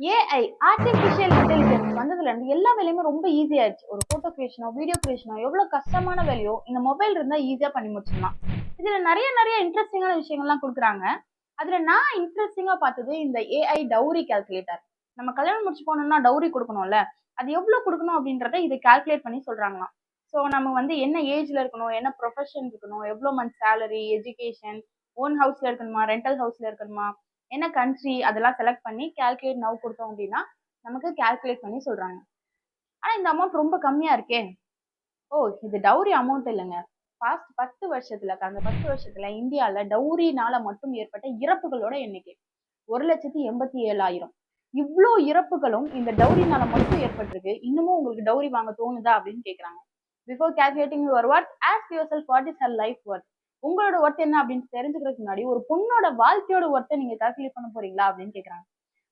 AI artificial intelligence வந்ததுல இருந்து எல்லா வேலையுமே ரொம்ப ஈஸி ஒரு போட்டோ கிரியேஷனோ வீடியோ கிரியேஷனோ எவ்வளவு கஷ்டமான வேலையோ இந்த மொபைல் இருந்தா ஈஸியா பண்ணி முடிச்சிடலாம். இதுல நிறைய நிறைய இன்ட்ரெஸ்டிங்கான விஷயங்கள்லாம் கொடுக்குறாங்க. அதுல நான் இன்ட்ரெஸ்டிங்கா பார்த்தது இந்த ஏஐ டவுரி கால்குலேட்டர் நம்ம கல்யாணம் முடிச்சு போனோம்னா டவுரி கொடுக்கணும்ல. அது எவ்வளவு கொடுக்கணும் அப்படின்றத இதை கால்குலேட் பண்ணி சொல்றாங்களாம். ஸோ நம்ம வந்து என்ன ஏஜ்ல இருக்கணும் என்ன ப்ரொஃபஷன் இருக்கணும் எவ்வளோ மந்த் சேலரி எஜுகேஷன் ஓன் ஹவுஸ்ல இருக்கணுமா ரெண்டல் ஹவுஸ்ல இருக்கணுமா என்ன கண்ட்ரி அதெல்லாம் செலக்ட் பண்ணி கால்குலேட் நவ் கொடுத்தோம் அப்படின்னா நமக்கு கால்குலேட் பண்ணி சொல்கிறாங்க ஆனால் இந்த அமௌண்ட் ரொம்ப கம்மியாக இருக்கே. ஓ இது டவுரி அமௌண்ட் இல்லைங்க. பாஸ்ட் பத்து வருஷத்துல கடந்த பத்து வருஷத்துல இந்தியாவில் டவுரினால மட்டும் ஏற்பட்ட இறப்புகளோட எண்ணிக்கை ஒரு லட்சத்தி எண்பத்தி ஏழாயிரம். இவ்வளோ இறப்புகளும் இந்த டவுரினால மட்டும் ஏற்பட்டிருக்கு. இன்னமும் உங்களுக்கு டவுரி வாங்க தோணுதா அப்படின்னு கேட்குறாங்க before calculating your what as your self what is her life work உங்களோட ஒர்த் என்ன அப்படின்னு தெரிஞ்சுக்கிறதுக்கு முன்னாடி ஒரு பொண்ணோட வாழ்க்கையோட ஒர்த்தை நீங்க கால்குலேட் பண்ண போறீங்களா அப்படின்னு கேக்குறாங்க.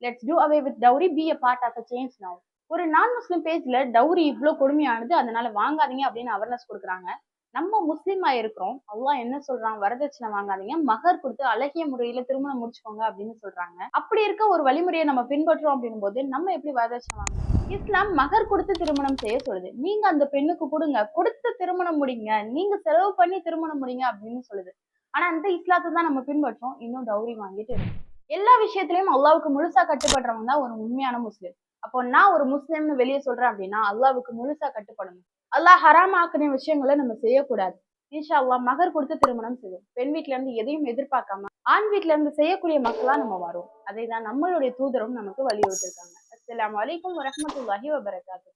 Let's do away with dowry be a part of a change now ஒரு நான் முஸ்லிம் பேஜ்ல டவுரி இவ்வளோ கொடுமையானது அதனால வாங்காதீங்க அப்படின்னு அவேர்னஸ் கொடுக்குறாங்க. நம்ம முஸ்லீமா இருக்கிறோம் அல்லா என்ன சொல்றாங்க வரதட்சணை வாங்காதீங்க. மகர் கொடுத்து அழகிய முறையில திருமணம் முடிச்சுக்கோங்க அப்படின்னு சொல்றாங்க. அப்படி இருக்க ஒரு வழிமுறையை நம்ம பின்பற்றோம் அப்படின்னும் போது நம்ம எப்படி வரதட்சணை வாங்கணும்? இஸ்லாம் மகர் கொடுத்து திருமணம் செய்ய சொல்லுது. நீங்க அந்த பெண்ணுக்கு கொடுங்க. கொடுத்து திருமணம் முடிங்க. நீங்க செலவு பண்ணி திருமணம் முடிங்க அப்படின்னு சொல்லுது. ஆனா அந்த இஸ்லாத்தை தான் நம்ம பின்பற்றோம். இன்னும் டவுரி வாங்கிட்டு இருக்கோம். எல்லா விஷயத்திலயும் அல்லாவுக்கு முழுசா கட்டுப்படுறவங்க தான் ஒரு உண்மையான முஸ்லீம். அப்போ நான் ஒரு முஸ்லீம்னு வெளியே சொல்றேன் அப்படின்னா அல்லாவுக்கு முழுசா கட்டுப்படணும். அல்லாஹ் ஹராமாக்கின விஷயங்களை நம்ம செய்யக்கூடாது. ஈஷா அல்லாஹ் மகர் கொடுத்து திருமணம் செய்யும் பெண் வீட்ல இருந்து எதையும் எதிர்பார்க்காம ஆண் வீட்ல இருந்து செய்யக்கூடிய மக்களா நம்ம வரும் அதை தான் நம்மளுடைய தூதரும் நமக்கு வலியுறுத்திருக்காங்க. அஸ்ஸலாமு அலைக்கும் வரஹ்மத்துல்லாஹி வபரகாத்துஹு.